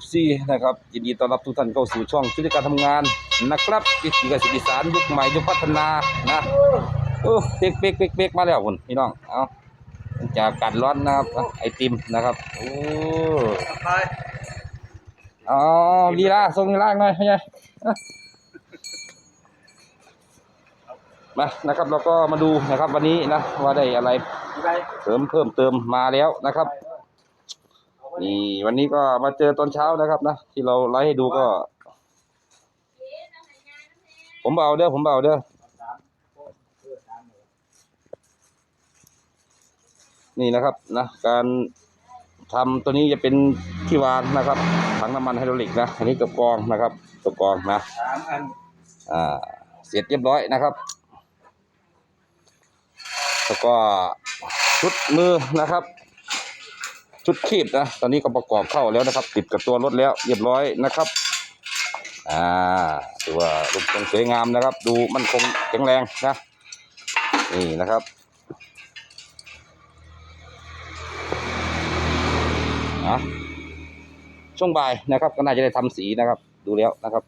FC นะครับยินดีต้อนรับทุกท่านเข้าสู่ช่องชุดการทำงานนะครับวิถีเกษตรอีสานยุคใหม่ยุคพัฒนานะโอ้เป๊กเป๊กเป๊กเป๊กมาแล้วคุณพี่น้องเอาจากอากาศร้อนนะครับไอติมนะครับโอ้อ๋อลีลาส่งลีลาหน่อยพี่ใหญ่เอามานะครับเราก็มาดูนะครับวันนี้นะว่าได้อะไรเสริมเพิ่มเติมมาแล้วนะครับ นี่วันนี้ก็มาเจอตอนเช้านะครับนะที่เราไลฟ์ให้ดูก็ ผมเบาเด้อผมเบาเด้อนี่นะครับนะการทำตัวนี้จะเป็นที่วางนะครับถังน้ำมันไฮดรอลิกนะอันนี้กับกรองนะครับตัวกรองนะอ่าเสร็จเรียบร้อยนะครับแล้วก็ชุดมือนะครับ ชุดคีบนะตอนนี้ก็ประกอบเข้าแล้วนะครับ ติดกับตัวรถแล้วเรียบร้อยนะครับอ่าถือว่ารูปทรงสวยงามนะครับ ดูมันคงแข็งแรงนะนี่นะครับอะช่วงบ่ายนะครับ ก็น่าจะได้ทำสีนะครับ ดูแล้วนะครับ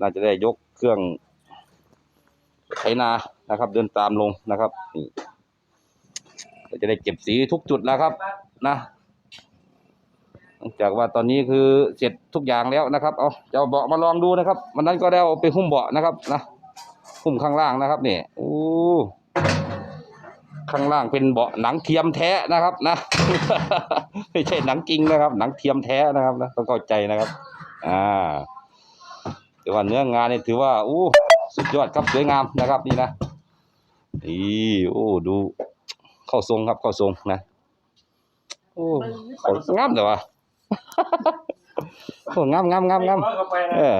น่าจะได้ยกเครื่องไถนานะครับ เดินตามลงนะครับนี่ก็จะได้เก็บสีทุกจุดแล้วครับ นะจากว่าตอนนี้คือเสร็จทุกอย่างแล้วนะครับ เอาจะเอาเบาะมาลองดูนะครับ วันนั้นก็ได้เอาไปหุ้มเบาะนะครับนะหุ้มข้างล่างนะครับเนี่ยโอ้ข้างล่างเป็นเบาะหนังเทียมแท้นะครับนะ ไม่ใช่หนังจริงนะครับ หนังเทียมแท้นะครับนะต้องเข้าใจนะครับ อ่าแต่ว่าเนื้องานนี่ถือว่าอู้สุดยอดครับสวยงามนะครับ นี่นะนี่โอ้ดู เข้าทรงครับเข้าทรงนะ โอ้เขางามเลยวะโอ้งามงามงามงามเข้าไปนะเออ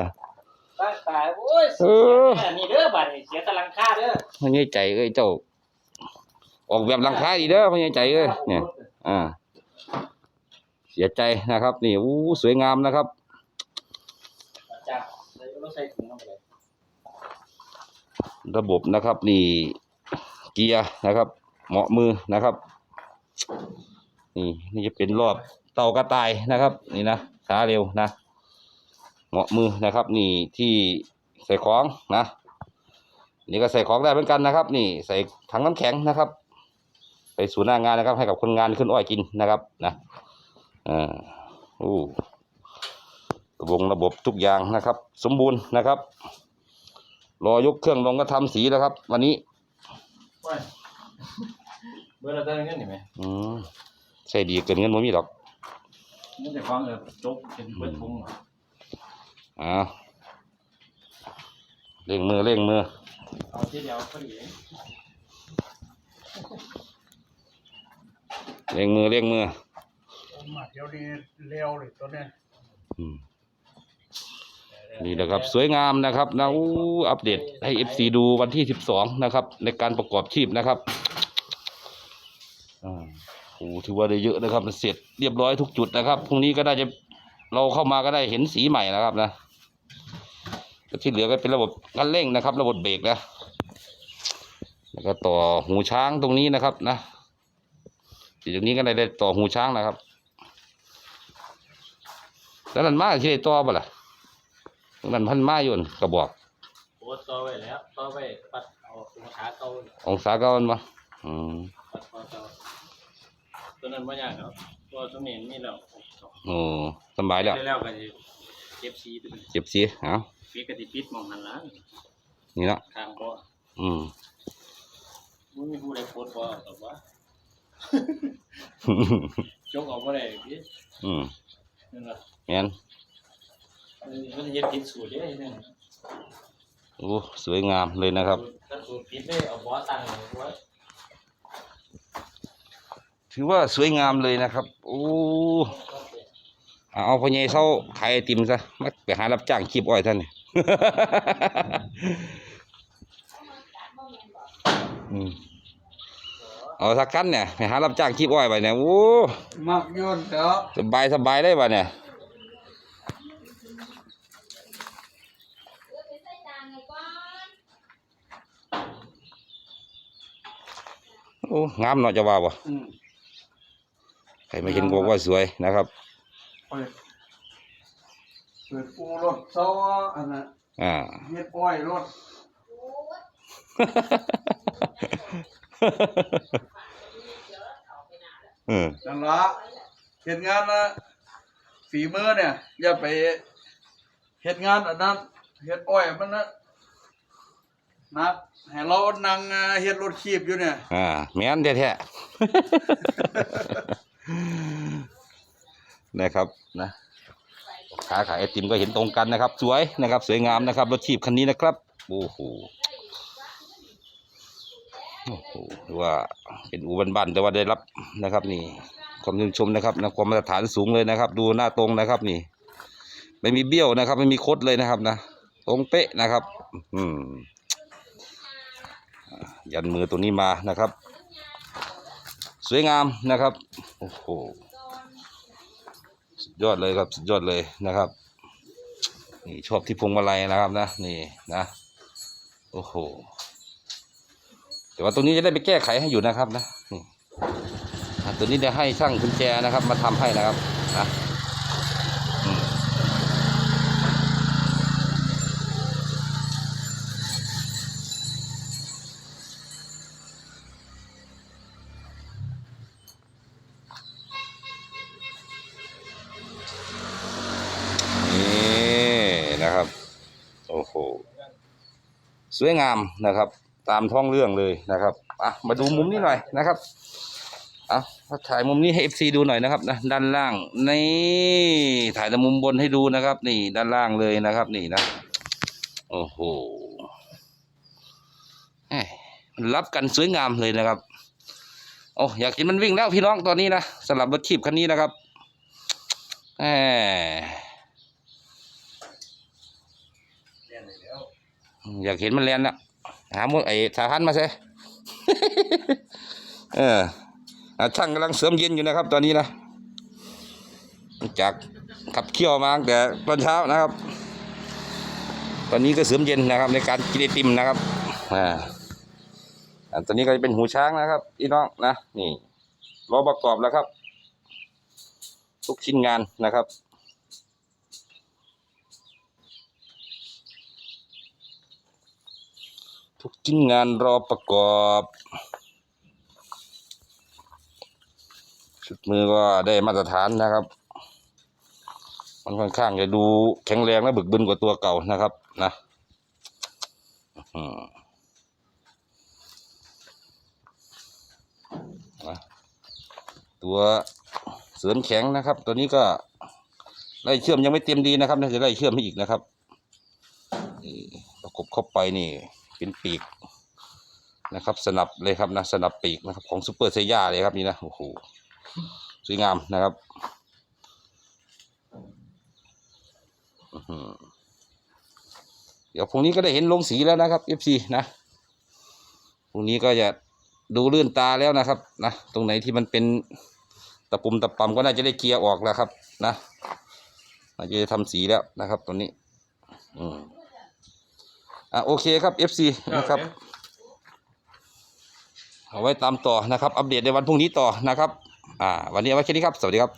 ตั้งตายโอ้ยเออเสียนี่เด้อบัดนี้เสียตะลังค่าเด้อมันยังใจเอ้ยเจ้าออกแบบหลังคาดีเด้อมันยังใจเอ้ยเนี่ยอ่าเสียใจนะครับ นี่อู้สวยงามนะครับจ้ะเลยต้องใส่ถุงเข้าไปเลยระบบนะครับ นี่ เกียร์นะครับ เหมาะมือนะครับ นี่นี่จะเป็นรอบเตากระต่ายนะครับ นี่นะขาเร็วนะเหมาะมือนะครับ นี่ที่ใส่ของนะ นี่ก็ใส่ของได้เหมือนกันนะครับ นี่ใส่ถังน้ำแข็งนะครับไปสู่หน้างานนะครับ ให้กับคนงานขึ้นอ้อยกินนะครับนะอ่าโอ้ระบบระบบทุกอย่างนะครับ สมบูรณ์นะครับ รอยกเครื่องลงก็ทำสีแล้วครับ วันนี้โอ้ยเบอร์ละเท่านี้นี่ไหมอืม ใช่ดีเกินเงินบ่มีหรอกมันจะฟังเออจบเป็นเบิดถุงอ่าเร่งมือเร่งมือเอาทีเดียวพอดีเร่งมือเร่งมือมาเดี๋ยวนี้เร็วเลยตัวเนี้ยอืมนี่แหละครับ สวยงามนะครับนะอู้อัปเดตให้เอฟซีดูวันที่สิบสองนะครับ ในการประกอบชีพนะครับอ่า โอ้ถือว่าได้เยอะนะครับมันเสร็จเรียบร้อยทุกจุดนะครับพรุ่งนี้ก็ได้จะเราเข้ามาก็ได้เห็นสีใหม่นะครับนะก็ที่เหลือก็เป็นระบบคันเร่งนะครับ ระบบเบรกนะแล้วก็ต่อหูช้างตรงนี้นะครับนะที่ตรงนี้ก็ได้ได้ต่อหูช้างนะครับแล้วนั่นมาที่ได้ต่อบ่ล่ะนั่นพันมาอยู่นั่นกระบอกโอ้ต่อไว้แล้วต่อไว้ปัดเอาถุงขาเก่าองศาเก่ามันมาอืมปัดพอเก่า ตัวนั้นไม่ยากครับตัวสมัยนี้แล้วโอ้สำบายแล้วได้แล้วก็จะเก็บสีตัวนี้เจ็บสีเอาปิดกระติปิดมองหันหล้างนี่ละทางบ่อืมมึงมีผู้ใดโพสต์บ่ตอบว่าจกออกบ่ได้พี่อืมนั่นล่ะแม่นมันเฮ็ดผิดสูตรเด้เนี่ยโอ้สวยงามเลยนะครับถ้าสูตรผิดได้เอาบ่ตั้งไว้ ถือว่าสวยงามเลยนะครับ โอ้เอาเอาพอใหญเศร้าขายไอติมซะมาไปหารับจ้างคีบอ้อยท่านนี่อืมเอาสักกันเนี่ยไปหารับจ้างคีบอ้อยไปเนี่ยโอ้มักโยนเถอะสบายสบายได้ป่ะเนี่ยโอ้งามเนาะจะว่าบ่อืม ใครไม่เห็นก็บอกว่าสวยนะครับ เปิดเปิดอูรถเซาอันน่ะอ่า เฮ็ดอ้อยรถเออนั่นละเฮ็ดงานนะฝีมือเนี่ย อย่าไปเฮ็ดงานอันนั้นเฮ็ดอ้อยมันนะนักให้เรานั่งอ่าเฮ็ดรถคีบอยู่เนี่ย อ่าแม่นแท้ๆ นะครับนะค้าขายไอติมก็เห็นตรงกันนะครับ สวยนะครับ สวยงามนะครับรถทีบคันนี้นะครับโอ้โหโอ้โหว่าเป็นอูบันๆแต่ว่าได้รับนะครับ นี่ความชื่นชมนะครับนะความมาตรฐานสูงเลยนะครับ ดูหน้าตรงนะครับนี่ ไม่มีเบี้ยวนะครับ ไม่มีคดเลยนะครับนะตรงเป๊ะนะครับ อืมยันมือตัวนี้มานะครับ สวยงามนะครับโอ้โหสุดยอดเลยครับสุดยอดเลยนะครับนี่ชอบที่พวงมาลัยนะครับนะนี่นะโอ้โหแต่ว่าตัวนี้จะได้ไปแก้ไขให้อยู่นะครับนะนี่ตัวนี้จะให้ช่างกุญแจนะครับ มาทำให้นะครับนะ โอ้โหสวยงามนะครับ ตามท้องเรื่องเลยนะครับอะมาดูมุมนี้หน่อยนะครับอะถ่ายมุมนี้ให้ FC ดูหน่อยนะครับนะด้านล่างนี่ถ่ายแต่มุมบนให้ดูนะครับ นี่ด้านล่างเลยนะครับ นี่นะโอ้โหรับกันสวยงามเลยนะครับโอ้อยากเห็นมันวิ่งแล้วพี่น้องตอนนี้นะสำหรับรถขีบคันนี้นะครับแหม เรียนได้แล้ว อยากเห็นมันแลนน่ะหาหมดไอ้สาพันมาใช่เอออะช่างกำลังเสริมเย็นอยู่นะครับ ตอนนี้นะจากขับเคี่ยวมาตั้งแต่ตอนเช้านะครับ ตอนนี้ก็เสริมเย็นนะครับ ในการกินไอติมนะครับอ่าอันนี้ก็จะเป็นหูช้างนะครับพี่น้องนะนี่รอประกอบแล้วครับ ทุกชิ้นงานนะครับ ทุกชิ้นงานรอประกอบชุดมือก็ได้มาตรฐานนะครับ มันค่อนข้างจะดูแข็งแรงและบึกบึนกว่าตัวเก่านะครับนะตัวเสริมแข็งนะครับ ตัวนี้ก็ไล่เชื่อมยังไม่เต็มดีนะครับน่าจะไล่เชื่อมให้อีกนะครับประกบเข้าไปนี่ เป็นปีกนะครับ สนับเลยครับนะสนับปีกนะครับ ของซูเปอร์เซย่าเลยครับนี่นะโอ้โหสวยงามนะครับเดี๋ยวพรุ่งนี้ก็ได้เห็นลงสีแล้วนะครับ FC นะพรุ่งนี้ก็จะดูลื่นตาแล้วนะครับนะตรงไหนที่มันเป็นตะปุ่มตะปำก็น่าจะได้เกียร์ออกแล้วครับ นะน่าจะทำสีแล้วนะครับ ตัวนี้ อืม อะโอเคครับ FC นะครับเอาไว้ตามต่อนะครับ อัปเดตในวันพรุ่งนี้ต่อนะครับ อ่า วันนี้เอาไว้แค่นี้ครับ สวัสดีครับ